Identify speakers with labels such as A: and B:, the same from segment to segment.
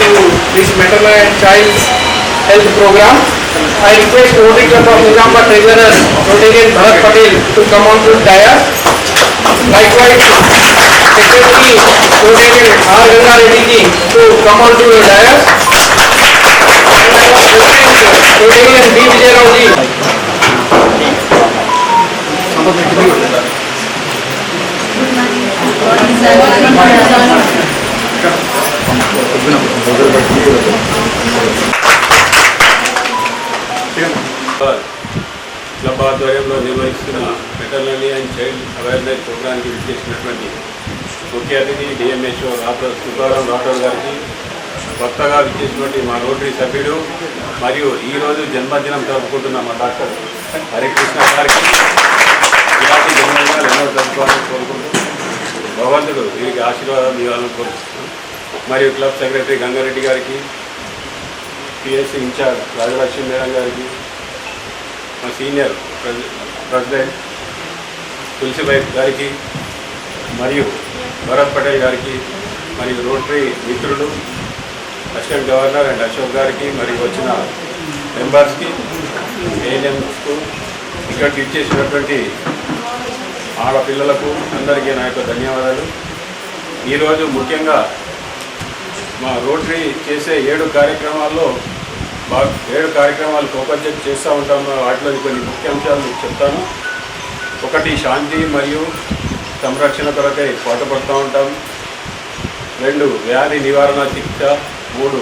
A: to this maternal and child health program. I request Rotary Club of Nizamabad Treasurer Rotarian Bharat Patel to come on to dais. Likewise, Secretary Rotarian R. Ganga Reddy ji to come on to the dais. Rotarian B. Vijay Rao ji.
B: Club ఆధ్వర్యంలో నిర్వహిస్తున్న మెటర్నరీ and child awareness ప్రోగ్రామ్కి విచ్చేసినటువంటి ముఖ్య అతిథి DMHO Rathore Subbarao Rathore గారికి కొత్తగా విచ్చేసినటువంటి మా రోటరీ సభ్యుడు మరియు ఈరోజు జన్మదినం జరుపుకుంటున్న మా డాక్టర్ హరికృష్ణ గారికి ఇలాంటి జన్మదినాలు ఎన్నో జరుపుకోవాలని కోరుకుంటూ భగవంతుడు వీరికి ఆశీర్వాదాలు ఇవ్వాలని కోరుకుంటున్నాను మరియు క్లబ్ సెక్రటరీ గంగారెడ్డి గారికి పిఎస్సి ఇన్ఛార్జ్ రాజలక్ష్మి మేడం గారికి మా సీనియర్ ప్రెసిడెంట్ తులసిబాయి గారికి మరియు భరత్ పటేల్ గారికి మరియు రోటరీ మిత్రులు అసిస్టెంట్ గవర్నర్ అండ్ అశోక్ గారికి మరియు వచ్చిన మెంబర్స్కి ఏఎన్ఎంస్కు ఇక్కడికి ఇచ్చేసినటువంటి ఆడపిల్లలకు అందరికీ నా యొక్క ధన్యవాదాలు. ఈరోజు ముఖ్యంగా మా రోటరీ చేసే ఏడు కార్యక్రమాల్లో బాగా ఏడు కార్యక్రమాలు ఫోకస్ చేస్తూ ఉంటాం వాటిలో కొన్ని ముఖ్యాంశాలు మీకు చెప్తాను. ఒకటి శాంతి మరియు సంరక్షణ కొరకై పాటుపడుతూ ఉంటాం. రెండు వ్యాధి నివారణ చికిత్స మూడు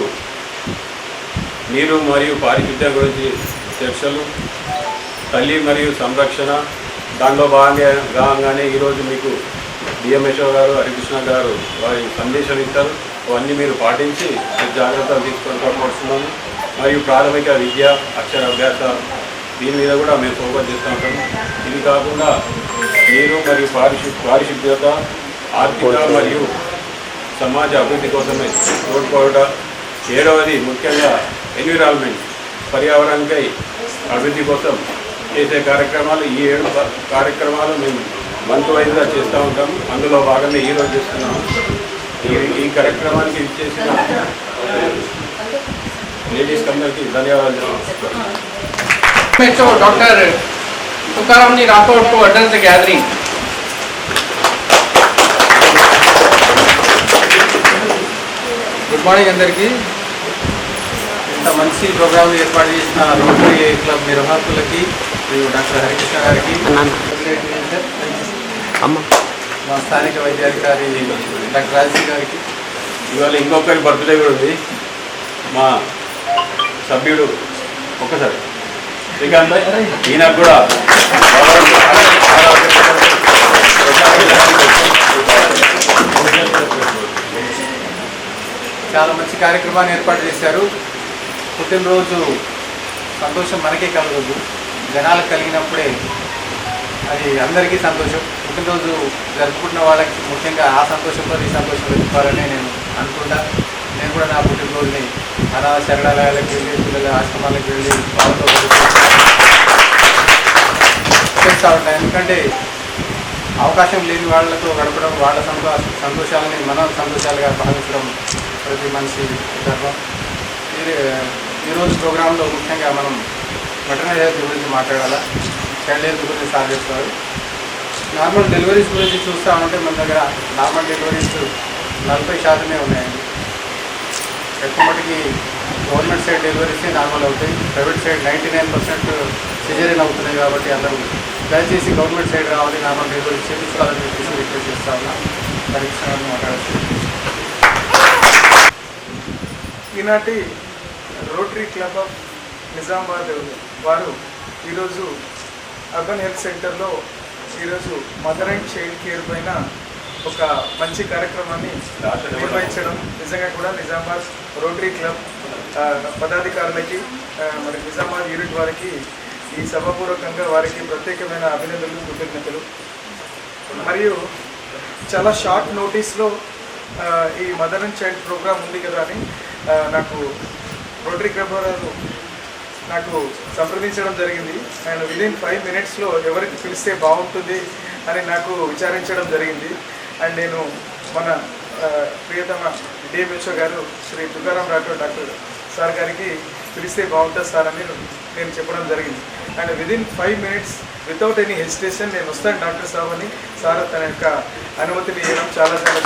B: నీరు మరియు పారిశుద్ధ్యం గురించి చర్చలు. తల్లి మరియు సంరక్షణ. దాంట్లో భాగంగా భాగంగానే ఈరోజు మీకు డిఎంఎస్ఓ గారు హరికృష్ణ గారు వారి సందేశం ఇస్తారు. అవన్నీ మీరు పాటించి జాగ్రత్తలు తీసుకొని కోరుతున్నాము మరియు ప్రాథమిక విద్య అక్షర అభ్యాస దీని మీద కూడా మేము ఫోకస్ చేస్తూ ఉంటాం ఇది కాకుండా నీరు మరియు పారిశు పారిశుద్ధ్యత ఆర్థిక మరియు సమాజ అభివృద్ధి కోసమే తోడ్పడుట ఏడవది ముఖ్యంగా ఎన్విరాన్మెంట్ పర్యావరణకై అభివృద్ధి కోసం చేసే కార్యక్రమాలు. ఈ ఏడు కార్యక్రమాలు మేము మంత్ వైజ్గా చేస్తూ ఉంటాం అందులో భాగంగా ఈరోజు చేస్తున్నాము. ఈ ఈ కార్యక్రమానికి ఇచ్చేసిన లేడీస్ అందరికీ ధన్యవాదాలు చెప్తున్నాను.
A: So Dr. Tukaram ji Rathod to address the gathering.
C: Good morning అందరికీ ఇంత మంచి ప్రోగ్రామ్ ఏర్పాటు చేసిన రోటరీ క్లబ్ నిర్వాహకులకి మరియు డాక్టర్ హరికృష్ణ గారికి మా స్థానిక వైద్యాధికారి డాక్టర్ రాజశ్రీ గారికి.
B: ఇవాళ ఇంకొకరి బర్త్డే కూడా ఉంది. మా సభ్యుడు ఒక్కసారి. శ్రీకాంత్ ఈయన ఈయనకు కూడా
C: చాలా మంచి కార్యక్రమాన్ని ఏర్పాటు చేశారు. పుట్టినరోజు సంతోషం మనకే కలగదు. జనాలకు కలిగినప్పుడే అది అందరికీ సంతోషం. పుట్టినరోజు జరుపుకుంటున్న వాళ్ళకి ముఖ్యంగా ఆ సంతోషంతో ఈ సంతోషం వెతుక్కోవాలని నేను అనుకుంటా. నేను కూడా నా పుట్టినరోజుని అనాథ శరణాలయాలకు వెళ్ళి పిల్లల ఆశ్రమాలకు వెళ్ళి వాళ్ళతో చేస్తూ ఉంటాను ఎందుకంటే అవకాశం లేని వాళ్ళతో గడపడం వాళ్ళ సంతో సంతోషాలని మన సంతోషాలుగా భావించడం ప్రతి మనిషి గర్వం ఈ ఈరోజు ప్రోగ్రాంలో ముఖ్యంగా మనం వెటనరీ హెల్త్ గురించి మాట్లాడాలా? చైల్డ్ హెల్త్ గురించి సాధిస్తారు నార్మల్ డెలివరీస్ గురించి చూస్తూ ఉంటే మన దగ్గర నార్మల్ డెలివరీస్ నలభై శాతమే ఉన్నాయండి ఎక్కువ మటుకి గవర్నమెంట్ సైడ్ డెలివరీసే నార్మల్ అవుతాయి. Private side ninety nine percent caesarean అవుతున్నాయి కాబట్టి అందరూ దయచేసి గవర్నమెంట్ సైడ్ రావాలి నార్మల్ డెలివరీ చేయించుకోవాలని చెప్పేసి రిక్వెస్ట్ చేస్తా ఉన్నా. పరీక్షలను మాట్లాడచ్చు.
D: ఈనాటి రోటరీ క్లబ్ ఆఫ్ నిజామాబాద్ వారు ఈరోజు అర్బన్ హెల్త్ సెంటర్లో ఈరోజు మదర్ అండ్ చైల్డ్ కేర్ పైన ఒక మంచి కార్యక్రమాన్ని నిర్వహించడం నిజంగా కూడా నిజామాబాద్ రోటరీ క్లబ్ పదాధికారులకి మరి నిజామాబాద్ యూనిట్ వారికి ఈ సభాపూర్వకంగా వారికి ప్రత్యేకమైన అభినందనలు కృతజ్ఞతలు. మరియు చాలా షార్ట్ నోటీస్లో ఈ మదర్ అండ్ చైల్డ్ ప్రోగ్రామ్ ఉంది కదా అని నాకు రోటరీ క్లబ్ వారు నాకు సంప్రదించడం జరిగింది. అండ్ విదిన్ ఫైవ్ మినిట్స్లో ఎవరికి పిలిస్తే బాగుంటుంది అని నాకు విచారించడం జరిగింది. అండ్ నేను మన ప్రియతమ డిఎంహెచ్ఓ గారు శ్రీ తుకారాం రాఠోడ్ డాక్టర్ సార్ గారికి పిలిస్తే బాగుంటుంది సార్ అని నేను చెప్పడం జరిగింది. And within five minutes without any hesitation నేను వస్తాను డాక్టర్ సాబ్ అని సార్ తన యొక్క అనుమతిని ఇవ్వడం చాలా చాలా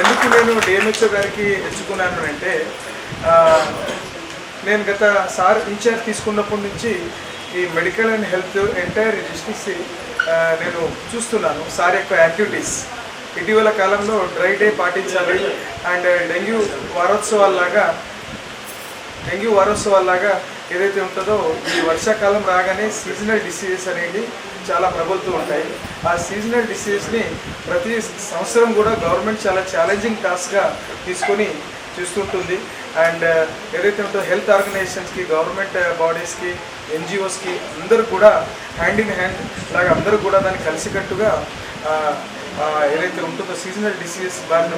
D: ఎందుకు నేను డిఎంహెచ్ఓ గారికి ఎంచుకున్నాను అంటే నేను గత సార్ ఇన్ఛార్జ్ తీసుకున్నప్పటి నుంచి ఈ medical and health entire districts నేను చూస్తున్నాను సార్ యొక్క యాక్టివిటీస్. ఇటీవల కాలంలో డ్రై డే పాటించాలి అండ్ డెంగ్యూ వారోత్సవాల్లాగా డెంగ్యూ వారోత్సవాల్లాగా ఏదైతే ఉంటుందో ఈ వర్షాకాలం రాగానే సీజనల్ డిసీజెస్ అనేవి చాలా ప్రబలుతూ ఉంటాయి. ఆ సీజనల్ డిసీజెస్ని ప్రతి సంవత్సరం కూడా గవర్నమెంట్ చాలా ఛాలెంజింగ్ టాస్క్గా తీసుకొని చూస్తుంటుంది. అండ్ ఏదైతే ఉంటుందో హెల్త్ ఆర్గనైజేషన్స్కి గవర్నమెంట్ బాడీస్కి ఎన్జిఓస్కి అందరూ కూడా హ్యాండ్ ఇన్ హ్యాండ్ లాగా అందరూ కూడా దాన్ని కలిసికట్టుగా ఏదైతే ఉంటుందో సీజనల్ డిసీజెస్ బారిన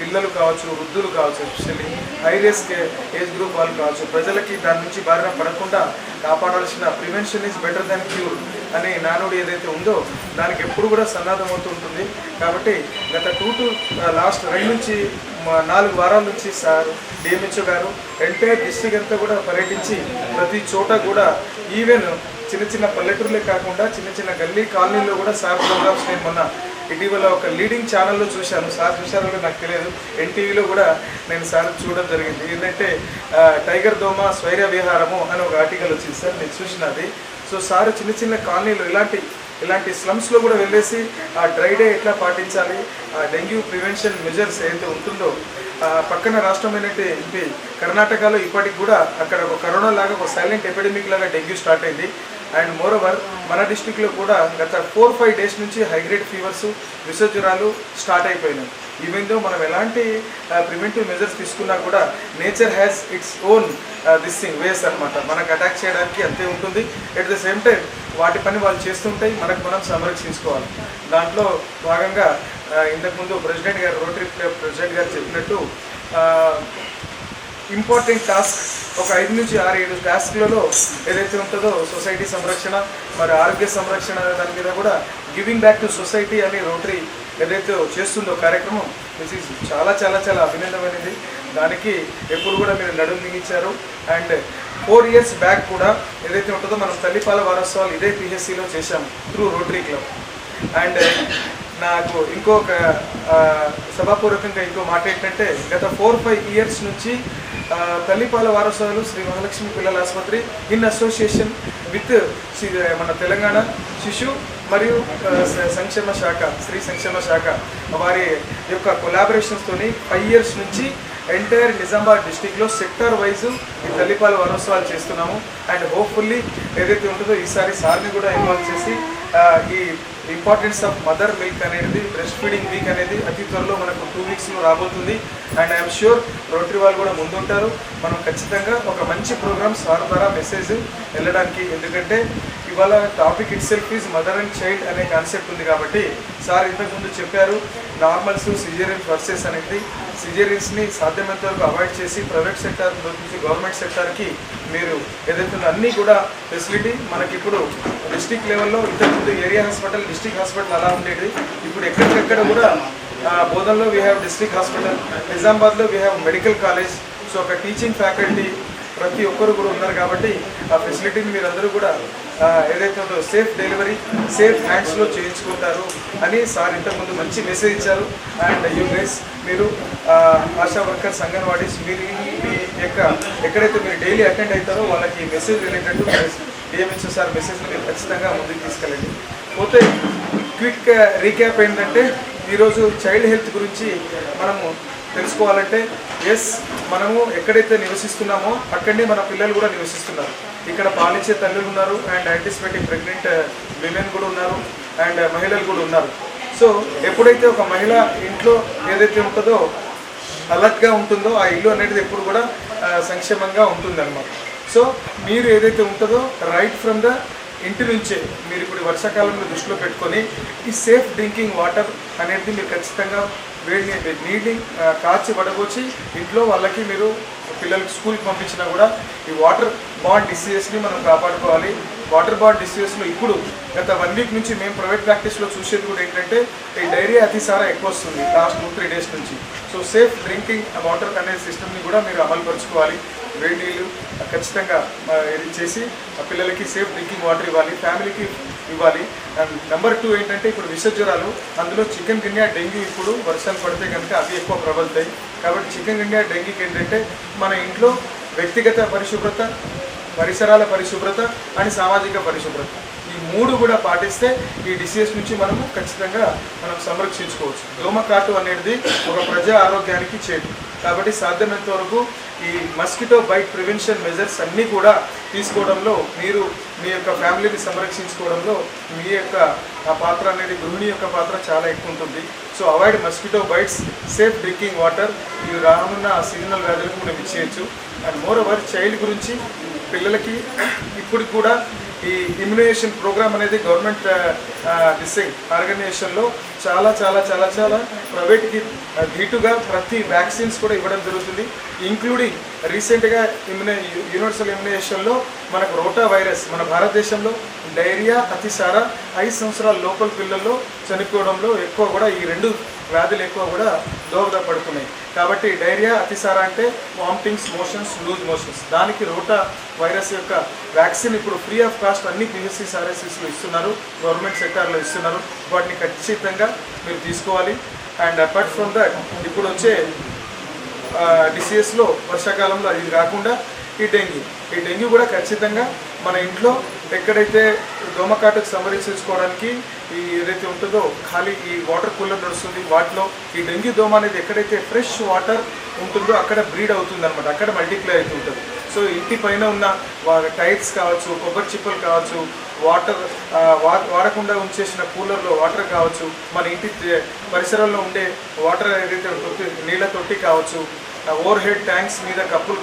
D: పిల్లలు కావచ్చు వృద్ధులు కావచ్చు especially high risk age group వాళ్ళు కావచ్చు ప్రజలకి దాని నుంచి బారిన పడకుండా కాపాడాల్సిన prevention is better than cure అనే నానుడి ఏదైతే ఉందో దానికి ఎప్పుడు కూడా సన్నాధం అవుతూ ఉంటుంది. కాబట్టి గత టూ టు లాస్ట్ రెండు నుంచి నాలుగు వారాల నుంచి సార్ డిఎంహెచ్ఓ గారు ఎంటైర్ డిస్ట్రిక్ట్ అంతా కూడా పర్యటించి ప్రతి చోట కూడా ఈవెన్ చిన్న చిన్న పల్లెటూరులే కాకుండా చిన్న చిన్న గల్లీ కాలనీలో కూడా సార్ ప్రోగ్రామ్స్ నేను మొన్న ఇటీవల ఒక లీడింగ్ ఛానల్లో చూశాను. సార్ చూశారో నాకు తెలియదు. ఎన్టీవీలో కూడా నేను సార్ చూడడం జరిగింది. ఏంటంటే టైగర్ దోమ స్వైర్య విహారము అని ఒక ఆర్టికల్ వచ్చింది సార్. నేను చూసినది. సో సార్ చిన్న చిన్న కాలనీలు ఇలాంటి ఇలాంటి స్లమ్స్లో కూడా వెళ్ళేసి ఆ డ్రై డే ఎట్లా పాటించాలి? ఆ డెంగ్యూ ప్రివెన్షన్ మెజర్స్ ఏదైతే ఉంటుందో పక్కన రాష్ట్రమైనట్టు ఇది కర్ణాటకలో ఇప్పటికి కూడా అక్కడ ఒక కరోనా లాగా ఒక సైలెంట్ ఎపిడమిక్ లాగా డెంగ్యూ స్టార్ట్ అయింది. అండ్ మోర్ ఓవర్ మన డిస్టిక్లో కూడా గత ఫోర్ ఫైవ్ డేస్ నుంచి హైగ్రేడ్ ఫీవర్స్ విసర్జనాలు స్టార్ట్ అయిపోయినాయి. ఈవెన్తో మనం ఎలాంటి uh, ప్రివెంటివ్ మెజర్స్ తీసుకున్నా కూడా nature has its own this thing ways అనమాట మనకు అటాక్ చేయడానికి అంతే ఉంటుంది. ఎట్ ద సేమ్ టైం వాటి పని వాళ్ళు చేస్తుంటాయి మనకు మనం సంరక్షించుకోవాలి. దాంట్లో భాగంగా uh, ఇంతకుముందు ప్రెసిడెంట్ గారు రోటరీ ప్రెసిడెంట్ గారు చెప్పినట్టు uh, ఇంపార్టెంట్ టాస్క్ ఒక ఐదు నుంచి ఆరు ఏడు టాస్క్లలో ఏదైతే ఉంటుందో సొసైటీ సంరక్షణ మరి ఆరోగ్య సంరక్షణ దాని మీద కూడా గివింగ్ బ్యాక్ టు సొసైటీ అని రోటరీ ఏదైతే చేస్తుందో కార్యక్రమం దిస్ ఈజ్ చాలా చాలా చాలా అభినందమైనది దానికి ఎప్పుడు కూడా మీరు నడుము మిగించారు అండ్ ఫోర్ ఇయర్స్ బ్యాక్ కూడా ఏదైతే ఉంటుందో మనం తల్లిపాల వారోత్సవాలు ఇదే పిహెచ్సిలో చేశాము త్రూ రోటరీ క్లబ్ అండ్ నాకు ఇంకొక సభాపూర్వకంగా ఇంకో మాట ఏంటంటే గత ఫోర్ ఫైవ్ ఇయర్స్ నుంచి తల్లిపాల వారసులు శ్రీ మహాలక్ష్మి పిల్లల ఆసుపత్రి ఇన్ అసోసియేషన్ విత్ మన తెలంగాణ శిశు మరియు సంక్షేమ శాఖ స్త్రీ సంక్షేమ శాఖ వారి యొక్క కొలాబరేషన్స్తోని ఫైవ్ ఇయర్స్ నుంచి ఎంటైర్ నిజామాబాద్ డిస్టిక్లో సెక్టర్ వైజ్ ఈ తల్లిపాల వారోత్సవాలు చేస్తున్నాము. అండ్ హోప్ఫుల్లీ ఏదైతే ఉంటుందో ఈసారి సార్ని కూడా ఇన్వాల్వ్ చేసి ఈ ఇంపార్టెన్స్ ఆఫ్ మదర్ మిల్క్ అనేది బ్రెస్ట్ ఫీడింగ్ వీక్ అనేది అతి త్వరలో మనకు టూ వీక్స్లో రాబోతుంది. అండ్ ఐఎమ్ ష్యూర్ రోటరీ వాళ్ళు కూడా ముందుంటారు. మనం ఖచ్చితంగా ఒక మంచి ప్రోగ్రామ్ సార్ ద్వారా మెసేజ్ వెళ్ళడానికి. ఎందుకంటే ఇవాళ topic itself is mother and child అనే కాన్సెప్ట్ ఉంది కాబట్టి సార్ ఇంతకుముందు చెప్పారు నార్మల్స్ సిజేరియన్ వర్సెస్ అనేది. సిజేరియన్స్ని సాధ్యమైనంత వరకు అవాయిడ్ చేసి ప్రైవేట్ సెక్టార్ నుంచి గవర్నమెంట్ సెక్టార్కి మీరు ఏదైతే అన్నీ కూడా ఫెసిలిటీ మనకి ఇప్పుడు డిస్టిక్ లెవెల్లో ఇంతకుముందు ఏరియా హాస్పిటల్ డిస్టిక్ హాస్పిటల్ అలా ఉండేది. ఇప్పుడు ఎక్కడికెక్కడ కూడా బోధనలో వీ హ్యావ్ డిస్టిక్ హాస్పిటల్ నిజామాబాద్లో we have medical college so ఒక టీచింగ్ ఫ్యాకల్టీ ప్రతి ఒక్కరు కూడా ఉన్నారు కాబట్టి ఆ ఫెసిలిటీని మీరందరూ కూడా ఏదైతే ఉందో సేఫ్ డెలివరీ సేఫ్ హ్యాండ్స్లో చేయించుకుంటారు అని సార్ ఇంతకుముందు మంచి మెసేజ్ ఇచ్చారు. అండ్ యూ గైస్ మీరు ఆశా వర్కర్స్ అంగన్వాడీస్ మీరు మీ యొక్క ఎక్కడైతే మీరు డైలీ అటెండ్ అవుతారో వాళ్ళకి ఈ మెసేజ్ వెళ్ళేటట్టు డిఎంహెచ్ఓ సార్ మెసేజ్ని మీరు ఖచ్చితంగా ముందుకు తీసుకెళ్ళండి. పోతే క్విక్ రీక్యాప్ ఏంటంటే ఈరోజు చైల్డ్ హెల్త్ గురించి మనము తెలుసుకోవాలంటే ఎస్ మనము ఎక్కడైతే నివసిస్తున్నామో అక్కడనే మన పిల్లలు కూడా నివసిస్తున్నారు. ఇక్కడ పాలించే తల్లులు ఉన్నారు అండ్ యాంటిసిపేటింగ్ ప్రెగ్నెంట్ విమెన్ కూడా ఉన్నారు అండ్ uh, మహిళలు కూడా ఉన్నారు. సో ఎప్పుడైతే ఒక మహిళ ఇంట్లో ఏదైతే ఉంటుందో అలర్ట్గా ఉంటుందో ఆ ఇల్లు అనేది ఎప్పుడు కూడా సంక్షేమంగా ఉంటుందన్నమాట. సో మీరు ఏదైతే ఉంటుందో రైట్ ఫ్రమ్ ద ఇంటి నుంచే మీరు ఇప్పుడు వర్షాకాలంలో దృష్టిలో పెట్టుకొని ఈ సేఫ్ డ్రింకింగ్ వాటర్ అనేది మీరు ఖచ్చితంగా వేడి నీటిని కాచి పడగొచ్చి ఇంట్లో వాళ్ళకి మీరు పిల్లలకి స్కూల్కి పంపించినా కూడా ఈ వాటర్ బాడ్ డిసీజెస్ని మనం కాపాడుకోవాలి. వాటర్ బాడ్ డిసీజెస్లో ఇప్పుడు గత వన్ వీక్ నుంచి మేము ప్రైవేట్ ప్రాక్టీస్లో చూసేది కూడా ఏంటంటే ఈ డైరియా అతిసారా ఎక్కువ వస్తుంది లాస్ట్ టూ త్రీ డేస్ నుంచి. సో సేఫ్ డ్రింకింగ్ వాటర్ అనే సిస్టమ్ని కూడా మీరు అమలుపరుచుకోవాలి. వేడి నీళ్ళు ఖచ్చితంగా ఇది చేసి ఆ పిల్లలకి సేఫ్ డ్రింకింగ్ వాటర్ ఇవ్వాలి. ఫ్యామిలీకి ఇవ్వాలి. అండ్ నెంబర్ టూ ఏంటంటే ఇప్పుడు విష జ్వరాలు అందులో చికెన్ గిన్నె డెంగ్యూ ఇప్పుడు వర్షాలు పడితే కనుక అవి ఎక్కువ ప్రబలుతాయి. కాబట్టి చికెన్ గిన్నె డెంగ్యూకి ఏంటంటే మన ఇంట్లో వ్యక్తిగత పరిశుభ్రత పరిసరాల పరిశుభ్రత అండ్ సామాజిక పరిశుభ్రత. ఈ మూడు కూడా పాటిస్తే ఈ డిసీజెస్ నుంచి మనము ఖచ్చితంగా మనం సంరక్షించుకోవచ్చు. దోమకాటు అనేది ఒక ప్రజా ఆరోగ్యానికి చేటు. కాబట్టి సాధ్యమైనంత వరకు ఈ మస్కిటో బైట్ ప్రివెన్షన్ మెజర్స్ అన్నీ కూడా తీసుకోవడంలో మీరు మీ యొక్క ఫ్యామిలీని సంరక్షించుకోవడంలో మీ యొక్క ఆ పాత్ర అనేది గృహిణి యొక్క పాత్ర చాలా ఎక్కువ ఉంటుంది. So avoid mosquito bites safe drinking water ఇవి రానున్న సీజనల్ వ్యాధులకు మనం ఇచ్చేయచ్చు అండ్ మోర్ ఓవర్ చైల్డ్ గురించి పిల్లలకి ఇప్పుడు కూడా ఈ ఇమ్యునేషన్ ప్రోగ్రామ్ అనేది గవర్నమెంట్ డిసైడ్ ఆర్గనైజేషన్లో చాలా చాలా చాలా చాలా ప్రైవేట్కి ధీటుగా ప్రతి వ్యాక్సిన్స్ కూడా ఇవ్వడం జరుగుతుంది. ఇంక్లూడింగ్ రీసెంట్గా ఇమ్యునే యూనివర్సల్ ఇమ్యునేషన్లో మనకు రోటా వైరస్ మన భారతదేశంలో డైరియా అతిసార ఐదు సంవత్సరాల లోపల పిల్లల్లో చనిపోవడంలో ఎక్కువ కూడా ఈ రెండు వ్యాధులు ఎక్కువ కూడా దోహదపడుతున్నాయి కాబట్టి డైరియా అతిసార అంటే వామిటింగ్స్ మోషన్స్ లూజ్ మోషన్స్. దానికి రోటా వైరస్ యొక్క వ్యాక్సిన్ ఇప్పుడు ఫ్రీ ఆఫ్ కాస్ట్ అన్ని పిహెచ్సి సార్ఎస్ఎస్లో ఇస్తున్నారు. గవర్నమెంట్ సెక్టార్లో ఇస్తున్నారు. వాటిని ఖచ్చితంగా మీరు తీసుకోవాలి. అండ్ అపార్ట్ ఫ్రమ్ దట్ ఇప్పుడు వచ్చే డిసీజెస్లో వర్షాకాలంలో ఇది కాకుండా ఈ డెంగ్యూ. ఈ డెంగ్యూ కూడా ఖచ్చితంగా మన ఇంట్లో ఎక్కడైతే దోమకాటకు సంరక్షించుకోవడానికి ఈ ఏదైతే ఉంటుందో ఖాళీ ఈ వాటర్ కూలర్ నడుస్తుంది వాటిలో ఈ డెంగ్యూ దోమ అనేది ఎక్కడైతే ఫ్రెష్ వాటర్ ఉంటుందో అక్కడ బ్రీడ్ అవుతుంది అనమాట అక్కడ మల్టిప్లై అవుతుంటుంది. సో ఇంటి పైన ఉన్న టైర్స్ కావచ్చు కొబ్బరి చిప్పలు కావచ్చు వాటర్ వా- వాడకుండా ఉంచేసిన కూలర్లో వాటర్ కావచ్చు మన ఇంటి పరిసరాల్లో ఉండే వాటర్ ఏదైతే నీళ్ళ తొట్టి కావచ్చు ఓవర్ హెడ్ ట్యాంక్స్ మీద కప్పులు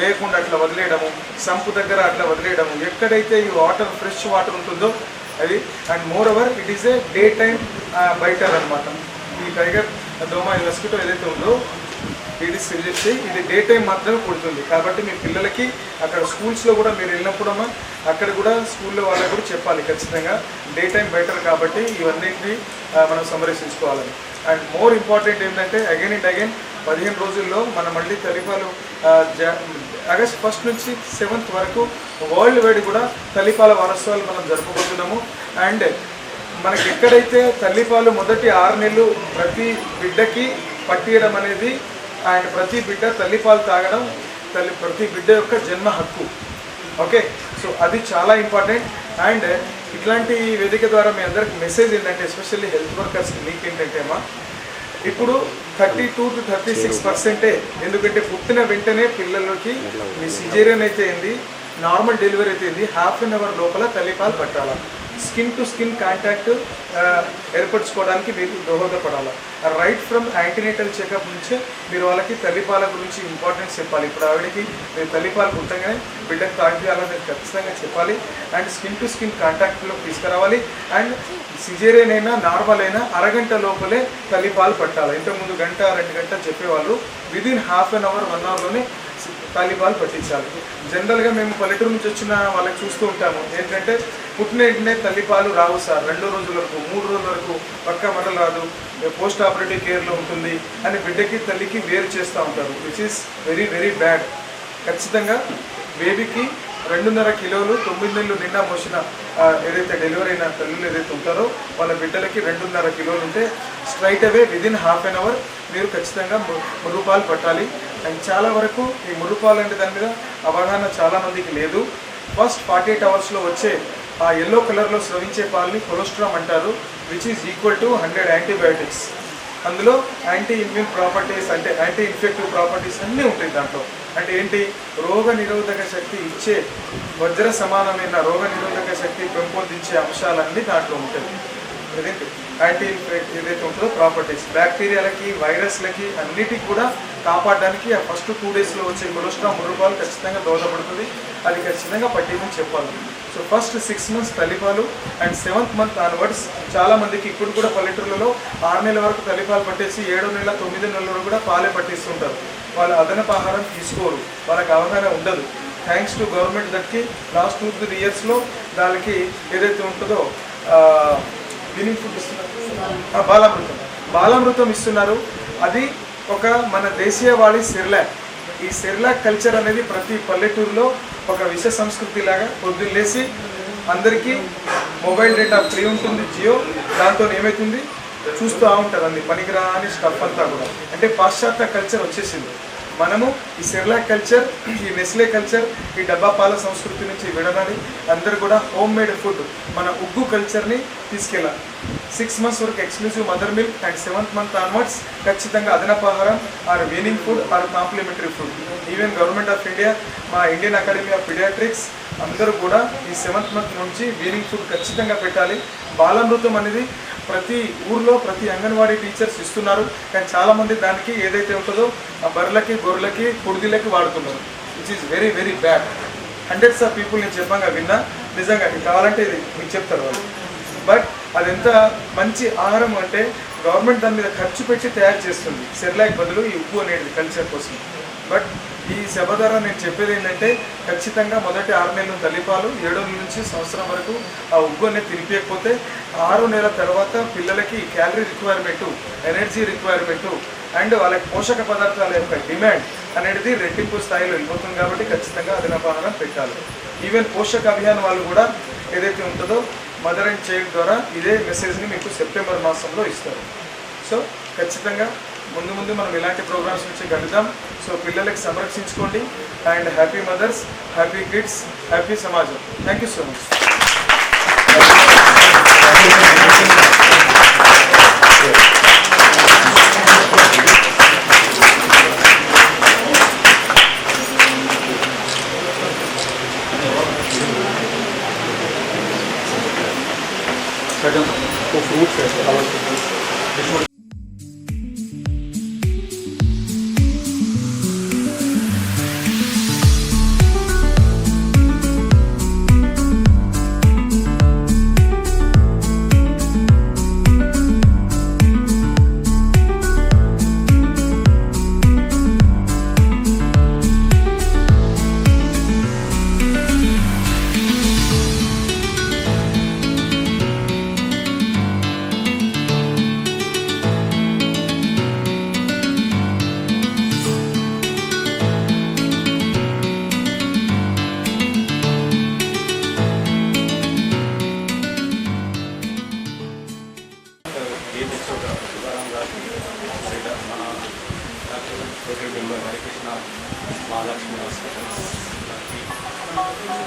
D: వేయకుండా అట్లా వదిలేయడము సంపు దగ్గర అట్లా వదిలేయడము ఎక్కడైతే ఈ వాటర్ ఫ్రెష్ వాటర్ ఉంటుందో అది and moreover it is a day time biter అనమాట ఈ టైగర్ దోమ ఈ మస్కిటో ఏదైతే ఉందో ఇది చేసి ఇది డే టైం మాత్రమే పుడుతుంది. కాబట్టి మీ పిల్లలకి అక్కడ స్కూల్స్లో కూడా మీరు వెళ్ళినప్పుడమ్మా అక్కడ కూడా స్కూల్లో వాళ్ళకి కూడా చెప్పాలి ఖచ్చితంగా డే టైం బెటర్ కాబట్టి ఇవన్నింటినీ మనం సంరక్షించుకోవాలని. అండ్ మోర్ ఇంపార్టెంట్ ఏంటంటే అగైన్ అండ్ అగైన్ పదిహేను రోజుల్లో మనం మళ్ళీ తలిపాలు జ- ఆగస్ట్ ఫస్ట్ నుంచి సెవెంత్ వరకు వరల్డ్ వైడ్ కూడా తల్లిపాల వారోత్సవాలు మనం జరుపుకుంటున్నాము. అండ్ మనకి ఎక్కడైతే తల్లిపాలు మొదటి ఆరు నెలలు ప్రతి బిడ్డకి పట్టియడం అనేది అండ్ ప్రతి బిడ్డ తల్లిపాలు తాగడం తల్లి ప్రతి బిడ్డ యొక్క జన్మ హక్కు. ఓకే సో అది చాలా ఇంపార్టెంట్ అండ్ ఇట్లాంటి వేదిక ద్వారా మీ అందరికి మెసేజ్ ఏంటంటే ఎస్పెషల్లీ హెల్త్ వర్కర్స్కి మీకు ఏంటంటే అమ్మా ఇప్పుడు thirty two to thirty six పర్సెంటే ఎందుకంటే పుట్టిన వెంటనే పిల్లలకి మీ సిజేరియన్ అయితే ఏంది? నార్మల్ డెలివరీ అయితే ఏంది? హాఫ్ అన్ అవర్ లోపల తల్లిపాలు పట్టాలా? స్కిన్ టు స్కిన్ కాంటాక్ట్ ఏర్పరచుకోవడానికి మీకు దోహదపడాలి. రైట్ ఫ్రమ్ యాంటీనేటల్ చెకప్ నుంచే మీరు వాళ్ళకి తల్లిపాల గురించి ఇంపార్టెన్స్ చెప్పాలి. ఇప్పుడు ఆవిడకి మీరు తల్లిపాలు పుట్టగానే బిడ్డకు తాగియాలని ఖచ్చితంగా చెప్పాలి. అండ్ స్కిన్ టు స్కిన్ కాంటాక్ట్లో తీసుకురావాలి. అండ్ సిజేరియన్ అయినా నార్మల్ అయినా అరగంట లోపలే తల్లిపాలు పట్టాలి. ఇంతకుముందు గంట రెండు గంటలు చెప్పేవాళ్ళు. Within half an hour one అవర్లోనే తల్లిపాలు పట్టించాలి. జనరల్గా మేము పల్లెటూరు నుంచి వచ్చిన వాళ్ళకి చూస్తూ ఉంటాము. ఏంటంటే పుట్టిన వెంటనే తల్లిపాలు రావు సార్. రెండు రోజుల వరకు మూడు రోజుల వరకు పక్క మరల రాదు. పోస్ట్ ఆపరేటివ్ కేర్లో ఉంటుంది అని బిడ్డకి తల్లికి వేరు చేస్తూ ఉంటారు. Which is very very bad ఖచ్చితంగా బేబీకి రెండున్నర కిలోలు తొమ్మిది నెలలు నిండా మోసిన ఏదైతే డెలివరీ అయిన తల్లులు ఏదైతే ఉంటారో వాళ్ళ బిడ్డలకి రెండున్నర కిలోలు ఉంటే straight away within half an hour మీరు ఖచ్చితంగా రూపాయలు పట్టాలి. అండ్ చాలా వరకు ఈ ముర్రుపాలు అంటే దాని మీద అవగాహన చాలా మందికి లేదు. ఫస్ట్ ఫార్టీ ఎయిట్ అవర్స్లో వచ్చే ఆ ఎల్లో కలర్లో స్రవించే పాలని కొలెస్ట్రామ్ అంటారు which is equal to hundred antibiotics అందులో యాంటీ ఇమ్యూన్ ప్రాపర్టీస్ అంటే యాంటీ ఇన్ఫెక్టివ్ ప్రాపర్టీస్ అన్నీ ఉంటాయి దాంట్లో. అంటే ఏంటి? రోగ నిరోధక శక్తి ఇచ్చే వజ్ర సమానమైన రోగ నిరోధక శక్తి పెంపొందించే అంశాలన్నీ దాంట్లో ఉంటాయి. అదేంటి? యాంటీ ఏదైతే ఉంటుందో ప్రాపర్టీస్. బ్యాక్టీరియాలకి వైరస్లకి అన్నిటికి కూడా కాపాడడానికి ఆ ఫస్ట్ టూ డేస్లో వచ్చే కొలెస్ట్రాల్ మురుపాలు ఖచ్చితంగా దోహదపడుతుంది. అది ఖచ్చితంగా పట్టిందని చెప్పాలి. సో ఫస్ట్ సిక్స్ మంత్స్ తల్లిపాలు అండ్ సెవెంత్ మంత్ ఆన్వర్డ్స్ చాలా మందికి ఇప్పుడు కూడా పల్లెటూర్లలో ఆరు నెలల వరకు తల్లిపాలు పట్టేసి ఏడు నెల తొమ్మిది నెలల కూడా పాలే పట్టిస్తుంటారు. వాళ్ళు అదనపు ఆహారం తీసుకోరు. వాళ్ళకి అవగాహన ఉండదు. థ్యాంక్స్ టు గవర్నమెంట్ దట్కి లాస్ట్ టూ త్రీ ఇయర్స్లో దానికి ఏదైతే ఉంటుందో ఫుడ్ ఇస్తున్నారు బాలామృతం. బాలామృతం ఇస్తున్నారు. అది ఒక మన దేశీయవాడి సెర్లాక్ ఈ సెర్లాక్ కల్చర్ అనేది ప్రతి పల్లెటూరులో ఒక విష సంస్కృతి లాగా పొద్దున్నేసి అందరికీ మొబైల్ డేటా ఫ్రీ ఉంటుంది జియో. దాంతో ఏమవుతుంది చూస్తూ ఉంటారు అన్ని. పనికిరాని స్టఫ్ అంతా కూడా. అంటే పాశ్చాత్య కల్చర్ వచ్చేసింది. మనము ఈ సెర్లా కల్చర్ ఈ నెస్లే కల్చర్ ఈ డబ్బా పాల సంస్కృతి నుంచి విడనాలి అందరు కూడా హోమ్ మేడ్ ఫుడ్ మన ఉగ్గు కల్చర్ని తీసుకెళ్ళాలి. సిక్స్ మంత్స్ వరకు exclusive mother milk and seventh month onwards ఖచ్చితంగా అదనపు ఆహారం or weaning food or complementary food even government of India మా ఇండియన్ అకాడమీ ఆఫ్ పిడియాట్రిక్స్ అందరూ కూడా ఈ సెవెంత్ మంత్ నుంచి వీనింగ్ ఫుడ్ ఖచ్చితంగా పెట్టాలి. బాలామృతం అనేది ప్రతి ఊర్లో ప్రతి అంగన్వాడీ టీచర్స్ ఇస్తున్నారు. కానీ చాలామంది దానికి ఏదైతే ఉంటుందో ఆ బర్రెలకి గొర్రెలకి కుడిదిలకి వాడుతున్నారు. Which is very very bad hundreds of people నేను చెప్పాగా విన్నా. నిజంగా ఇది కావాలంటే ఇది మీకు చెప్తారు వాళ్ళు. బట్ అది ఎంత మంచి ఆహారం అంటే గవర్నమెంట్ దాని మీద ఖర్చు పెట్టి తయారు చేస్తుంది. సెర్లాక్ బదులు ఈ ఉప్పు అనేది కల్చర్ కోసం. బట్ ఈ సభ ద్వారా నేను చెప్పేది ఏంటంటే ఖచ్చితంగా మొదటి ఆరు నెలలు తల్లిపాలు ఏడో నెలల నుంచి సంవత్సరం వరకు ఆ ఉగ్గు అనేది తినిపించకపోతే ఆరు నెలల తర్వాత పిల్లలకి calorie requirement energy requirement and వాళ్ళకి పోషక పదార్థాల యొక్క డిమాండ్ అనేది రెట్టింపు స్థాయిలో వెళ్ళిపోతుంది కాబట్టి ఖచ్చితంగా అదనపాలన పెట్టాలి. ఈవెన్ పోషక అభియాన్ వాళ్ళు కూడా ఏదైతే ఉంటుందో మదర్ అండ్ చైల్డ్ ద్వారా ఇదే మెసేజ్ని మీకు సెప్టెంబర్ మాసంలో ఇస్తారు. సో ఖచ్చితంగా ముందు ముందు మనం ఇలాంటి ప్రోగ్రామ్స్ నుంచి కలుద్దాం సో పిల్లలకి సంరక్షించుకోండి. And happy mothers happy kids happy సమాజం థ్యాంక్ యూ సో మచ్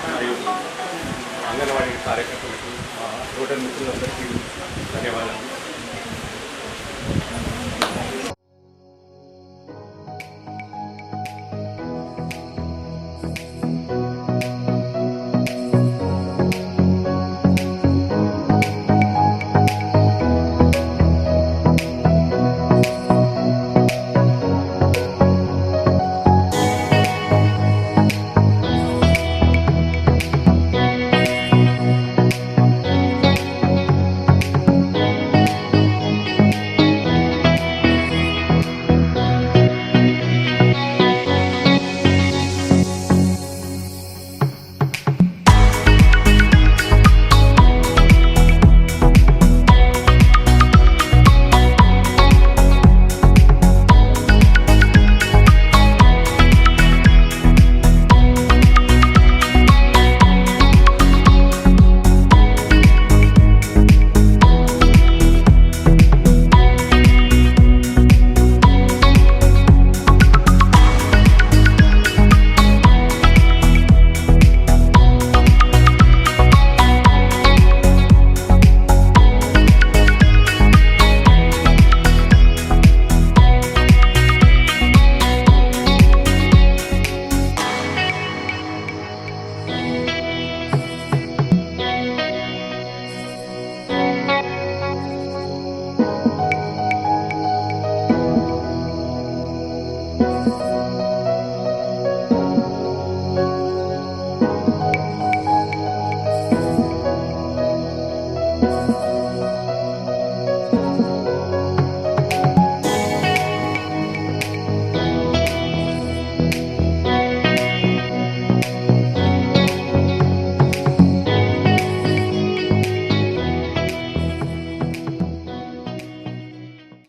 B: మరియు అంగన్వాడీ కార్యకర్తలకు మా రోడ్డు మిత్రులందరికీ ధన్యవాదాలు.